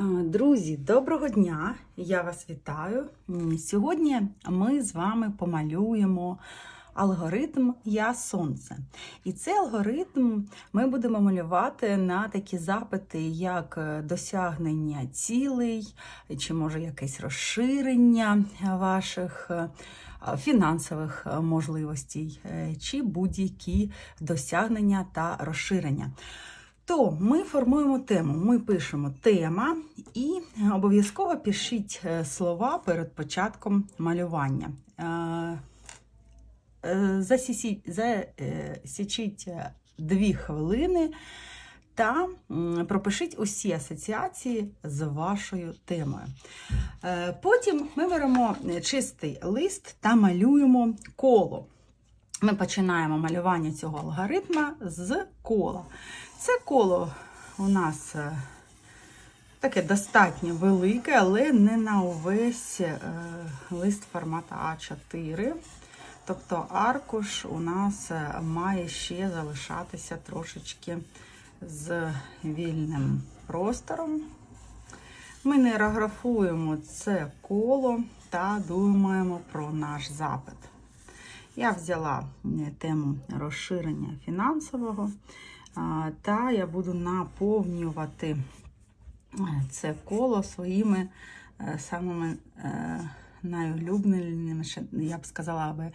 Друзі, доброго дня! Я вас вітаю. Сьогодні ми з вами помалюємо алгоритм Я Сонце. І цей алгоритм ми будемо малювати на такі запити, як е, досягнення цілей, чи може якесь розширення ваших е, фінансових можливостей, е, чи будь-які досягнення та розширення. То ми формуємо тему. Ми пишемо тема і обов'язково пишіть е, слова перед початком малювання. Е, е, Засічіть дві хвилини та пропишіть усі асоціації з вашою темою. Потім ми беремо чистий лист та малюємо коло. Ми починаємо малювання цього алгоритма з кола. Це коло у нас е, таке достатньо велике, але не на увесь е, лист формату А4. Тобто аркуш у нас е, має ще залишатися трошечки з вільним простором. Ми нейрографуємо це коло та думаємо про наш запит. Я взяла е, тему розширення фінансового, та я буду наповнювати е, це коло своїми е, самими найулюбленішими, я б сказала би,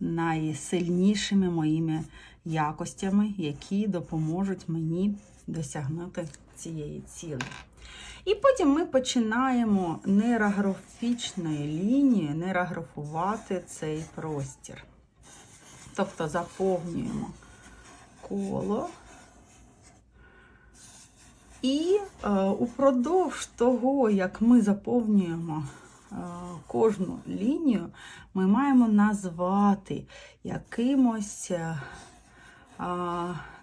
найсильнішими моїми якостями, які допоможуть мені досягнути цієї цілі. І потім ми починаємо нейрографічною лінією нейрографувати цей простір. Тобто заповнюємо коло. І е, упродовж того, як ми заповнюємо е, кожну лінію, ми маємо назвати якимось е,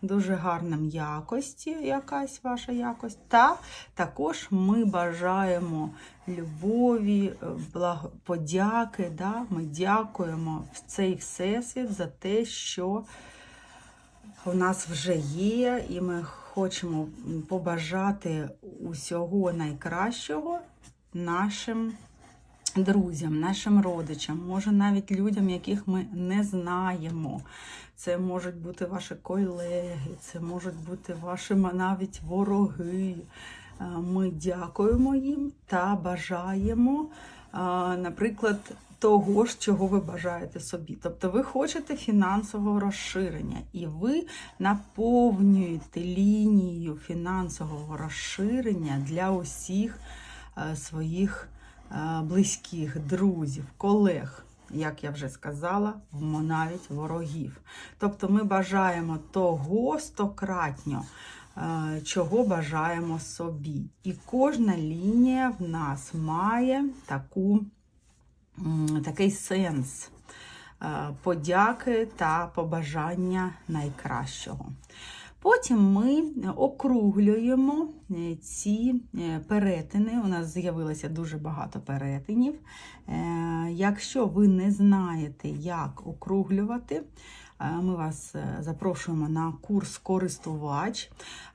дуже гарним якості, якась ваша якость. Та також ми бажаємо любові, е, благо, подяки. Да? Ми дякуємо в цей всесвіт за те, що у нас вже є, і ми хочемо побажати усього найкращого нашим друзям, нашим родичам, може навіть людям, яких ми не знаємо. Це можуть бути ваші колеги, це можуть бути ваші навіть вороги. Ми дякуємо їм та бажаємо, наприклад, того ж, чого ви бажаєте собі. Тобто ви хочете фінансового розширення, і ви наповнюєте лінію фінансового розширення для усіх своїх близьких, друзів, колег. Як я вже сказала, навіть ворогів. Тобто ми бажаємо того стократньо, е, чого бажаємо собі. І кожна лінія в нас має таку, такий сенс е, подяки та побажання найкращого. Потім ми округлюємо е, ці е, перетини. У нас з'явилося дуже багато перетинів. Е, Якщо ви не знаєте, як округлювати, е, ми вас е, запрошуємо на курс користувач,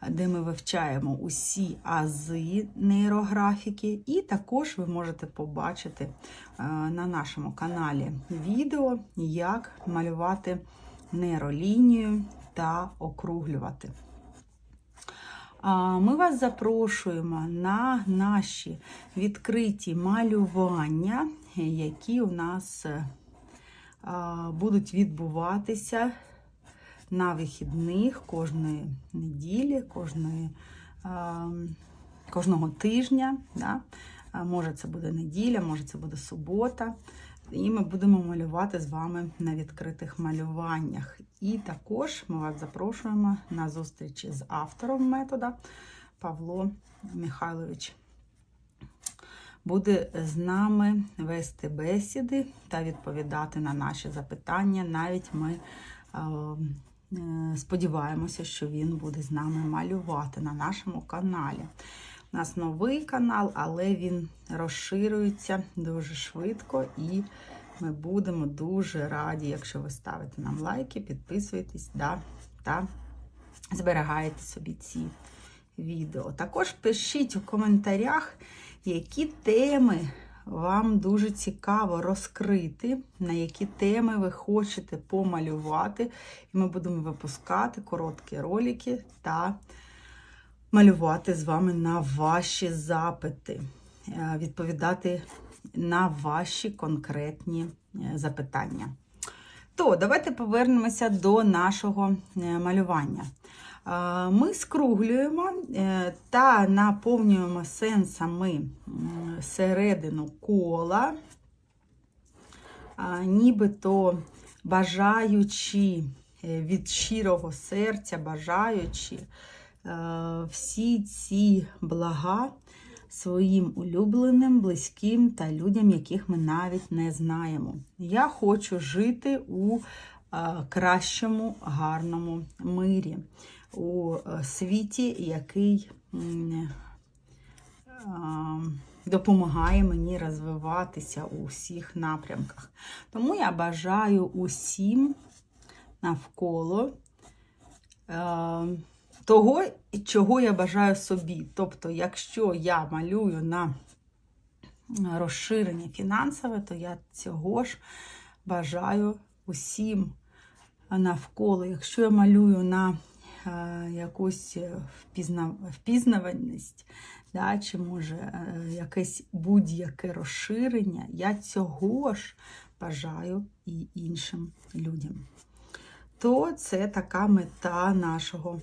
де ми вивчаємо усі ази нейрографіки, і також ви можете побачити е, на нашому каналі відео, як малювати нейролінію та округлювати. Ми вас запрошуємо на наші відкриті малювання, які у нас е, будуть відбуватися на вихідних кожної неділі, кожної, кожного тижня. Може, це буде неділя, може, це буде субота. І ми будемо малювати з вами на відкритих малюваннях. І також ми вас запрошуємо на зустріч з автором метода Павло Михайлович. Буде з нами вести бесіди та відповідати на наші запитання. Навіть ми е, е, сподіваємося, що він буде з нами малювати на нашому каналі. У нас новий канал, але він розширюється дуже швидко і ми будемо дуже раді, якщо ви ставите нам лайки, підписуєтесь да, та зберігаєте собі ці відео. Також пишіть у коментарях, які теми вам дуже цікаво розкрити, на які теми ви хочете помалювати. І ми будемо випускати короткі ролики та малювати з вами на ваші запити, е, відповідати на ваші конкретні е, запитання. То давайте повернемося до нашого е, малювання. Ми скруглюємо та наповнюємо сенсами середину кола, нібито бажаючи від щирого серця, бажаючи всі ці блага своїм улюбленим, близьким та людям, яких ми навіть не знаємо. Я хочу жити у е, кращому, гарному мирі, у е, світі, який е, допомагає мені розвиватися у всіх напрямках. Тому я бажаю усім навколо. Е, того, чого я бажаю собі. Тобто, якщо я малюю на розширення фінансове, то я цього ж бажаю усім навколо. Якщо я малюю на е, якусь впізна, впізнаваність, да, чи може е, якесь будь-яке розширення, я цього ж бажаю і іншим людям. То це така мета нашого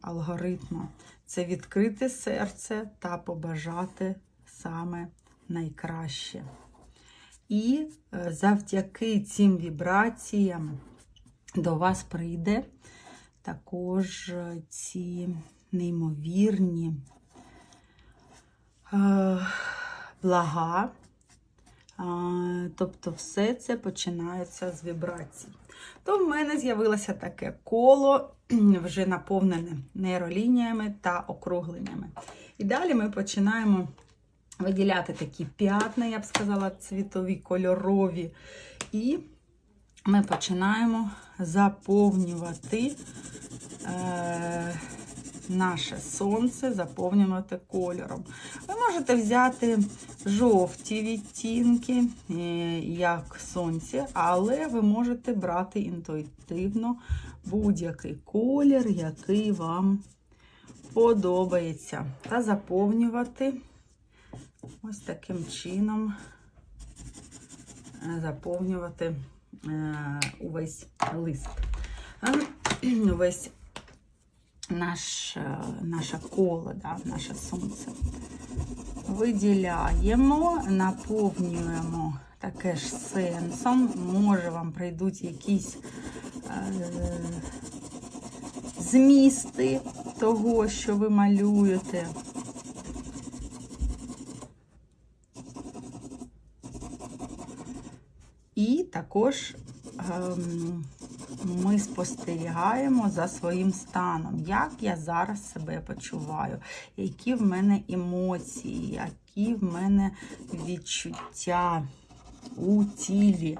алгоритму. Це відкрити серце та побажати саме найкраще. І е, завдяки цим вібраціям до вас прийде також е, ці неймовірні е, блага. Тобто все це починається з вібрацій. То в мене з'явилося таке коло, вже наповнене нейролініями та округленнями. І далі ми починаємо виділяти такі п'ятна, я б сказала, цвітові, кольорові. І ми починаємо заповнювати е, наше сонце, заповнювати кольором. Ви можете взяти жовті відтінки, е, як сонце, але ви можете брати інтуїтивно будь-який колір, який вам подобається. Та заповнювати ось таким чином, е, заповнювати е, увесь лист. Увесь наш, наше коло, да, наше сонце. Виділяємо, наповнюємо таке ж сенсом. Може, вам прийдуть якісь е, змісти того, що ви малюєте. І також ем, ми спостерігаємо за своїм станом, як я зараз себе почуваю, які в мене емоції, які в мене відчуття у тілі.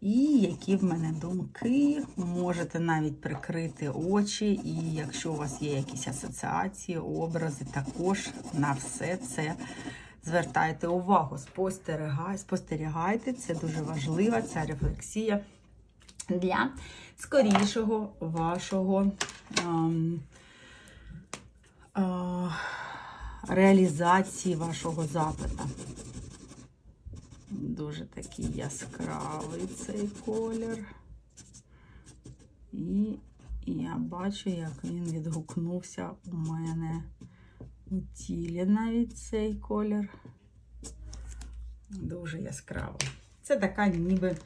І які в мене думки, можете навіть прикрити очі, і якщо у вас є якісь асоціації, образи, також на все це звертайте увагу. Спостерігайте, спостерігайте, це дуже важлива ця рефлексія для скорішого вашого ем, е, реалізації вашого запита. Дуже такий яскравий цей колір. І я бачу, як він відгукнувся у мене у тілі навіть цей колір. Дуже яскраво. Це така ніби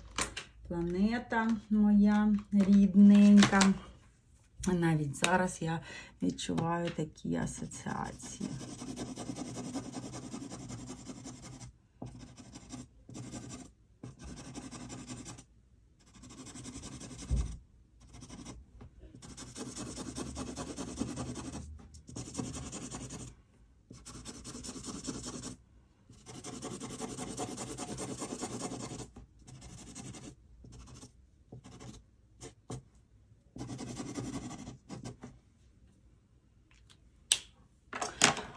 планета моя рідненька. Навіть зараз я відчуваю такі асоціації.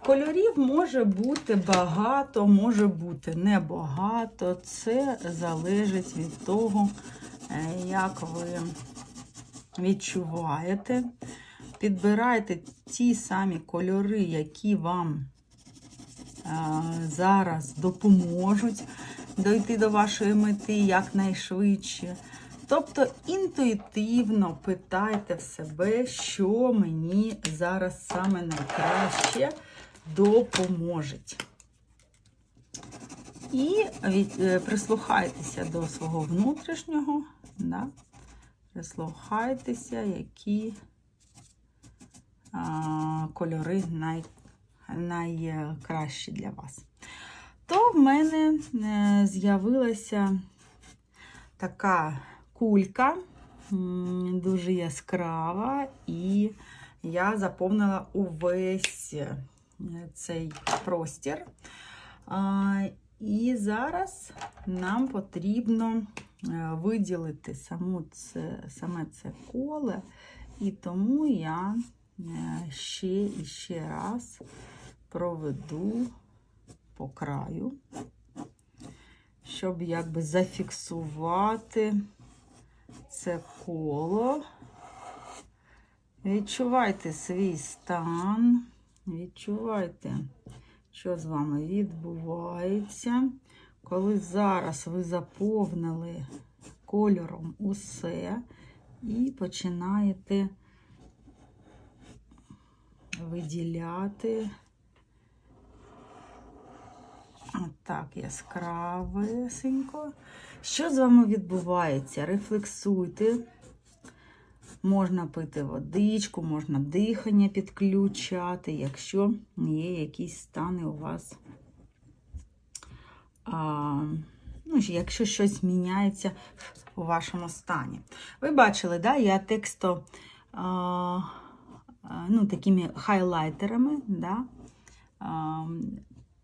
Кольорів може бути багато, може бути небагато. Це залежить від того, е, як ви відчуваєте. Підбирайте ті самі кольори, які вам е, зараз допоможуть дойти до вашої мети якнайшвидше. Тобто інтуїтивно питайте в себе, що мені зараз саме найкраще допоможе. І від, е, прислухайтеся до свого внутрішнього, да? прислухайтеся, які а, кольори най, найкращі для вас. То в мене е, з'явилася така кулька, дуже яскрава, і я заповнила увесь цей простір. І зараз нам потрібно е, виділити саму це, саме це коле, і тому я е, ще і ще раз проведу по краю, щоб якби зафіксувати це коло. Відчувайте свій стан, відчувайте, що з вами відбувається. Коли зараз ви заповнили кольором усе і починаєте виділяти отак яскравесенько. Що з вами відбувається? Рефлексуйте. Можна пити водичку, можна дихання підключати, якщо є якісь стани у вас, а, ну, якщо щось міняється у вашому стані. Ви бачили, да, я тексто а, ну, такими хайлайтерами да, а,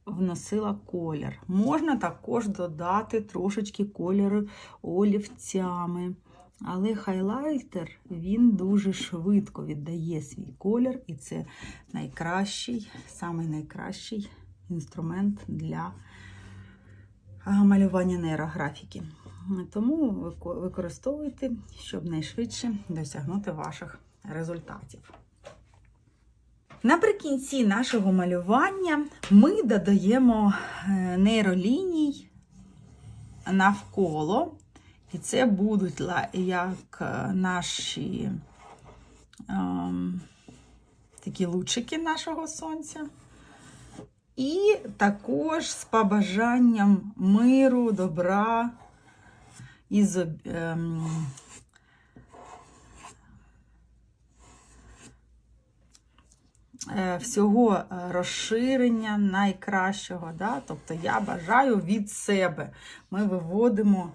вносила колір. Можна також додати трошечки кольору олівцями. Але хайлайтер він дуже швидко віддає свій колір, і це найкращий, самий найкращий інструмент для малювання нейрографіки. Тому використовуйте, щоб найшвидше досягнути ваших результатів. Наприкінці нашого малювання ми додаємо е, нейроліній навколо. І це будуть як е, наші ем, такі лучики нашого сонця. І також з побажанням миру, добра і ем, е, всього е, розширення найкращого. Да? Тобто я бажаю від себе. Ми виводимо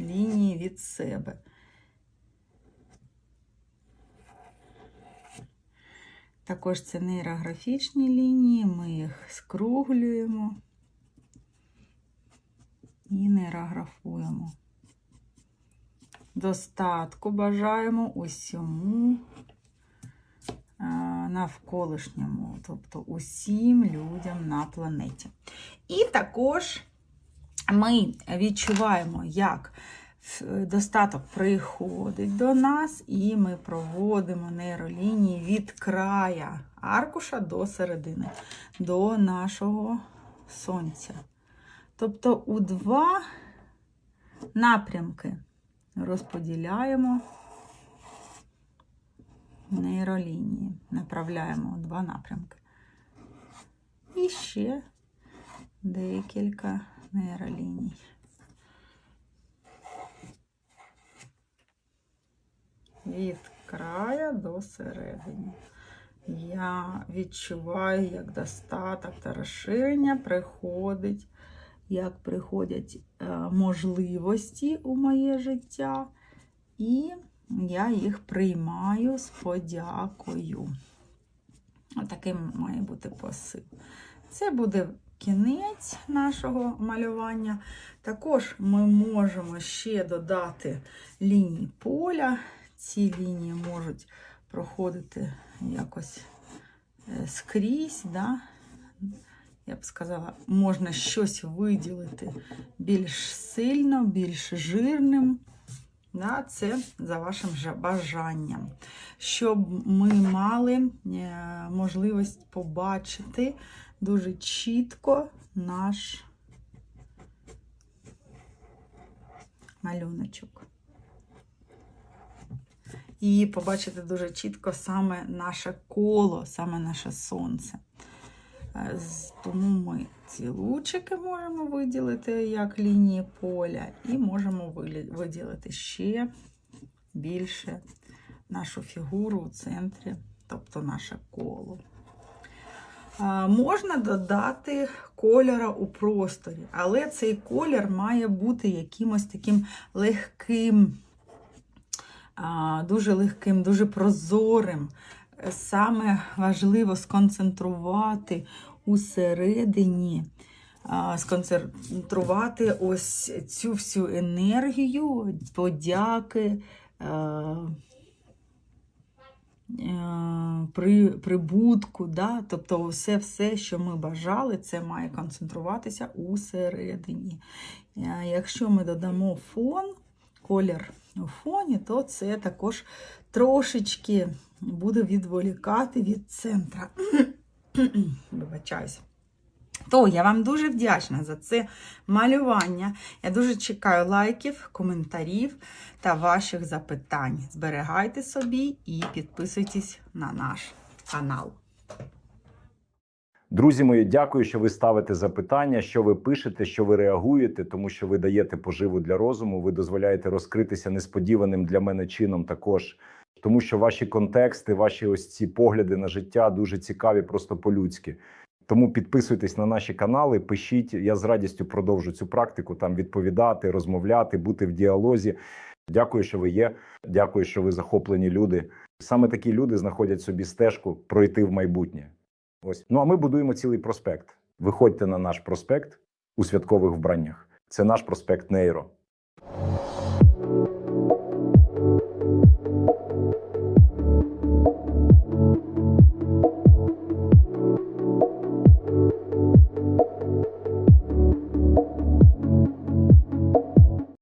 лінії від себе. Також це нейрографічні лінії, ми їх скруглюємо і нейрографуємо. Достатку бажаємо усьому е, навколишньому, тобто усім людям на планеті. І також ми відчуваємо, як достаток приходить до нас, і ми проводимо нейролінії від края аркуша до середини, до нашого сонця. Тобто у два напрямки розподіляємо нейролінії, направляємо два напрямки. І ще декілька нейроліній. Від края до середини. Я відчуваю, як достаток та розширення приходить, як приходять е, можливості у моє життя, і я їх приймаю з подякою. Отаким має бути посил. Це буде кінець нашого малювання. Також ми можемо ще додати лінії поля. Ці лінії можуть проходити якось е, скрізь, да? я б сказала, можна щось виділити більш сильно, більш жирним. Да, це за вашим бажанням. Щоб ми мали е, можливість побачити дуже чітко наш малюночок. І побачити дуже чітко саме наше коло, саме наше сонце. Е, Тому ми ці лучики можемо виділити як лінії поля, і можемо виділити ще більше нашу фігуру у центрі, тобто наше коло. Можна додати кольора у просторі, але цей колір має бути якимось таким легким, дуже легким, дуже прозорим. Саме важливо сконцентрувати усередині, а, сконцентрувати ось цю всю енергію, подяки. Е, е, При, прибутку, да? тобто все, все, що ми бажали, це має концентруватися усередині. середині. Якщо ми додамо фон, колір у фоні, то це також трошечки буде відволікати від центра. Вибачаюсь. То я вам дуже вдячна за це малювання. Я дуже чекаю лайків, коментарів та ваших запитань. Зберігайте собі і підписуйтесь на наш канал. Друзі мої, дякую, що ви ставите запитання, що ви пишете, що ви реагуєте, тому що ви даєте поживу для розуму. Ви дозволяєте розкритися несподіваним для мене чином також. Тому що ваші контексти, ваші ось ці погляди на життя дуже цікаві, просто по-людськи. Тому підписуйтесь на наші канали, пишіть. Я з радістю продовжу цю практику там відповідати, розмовляти, бути в діалозі. Дякую, що ви є. Дякую, що ви захоплені люди. Саме такі люди знаходять собі стежку пройти в майбутнє. Ось. Ну а ми будуємо цілий проспект. Виходьте на наш проспект у святкових вбраннях. Це наш проспект Нейро.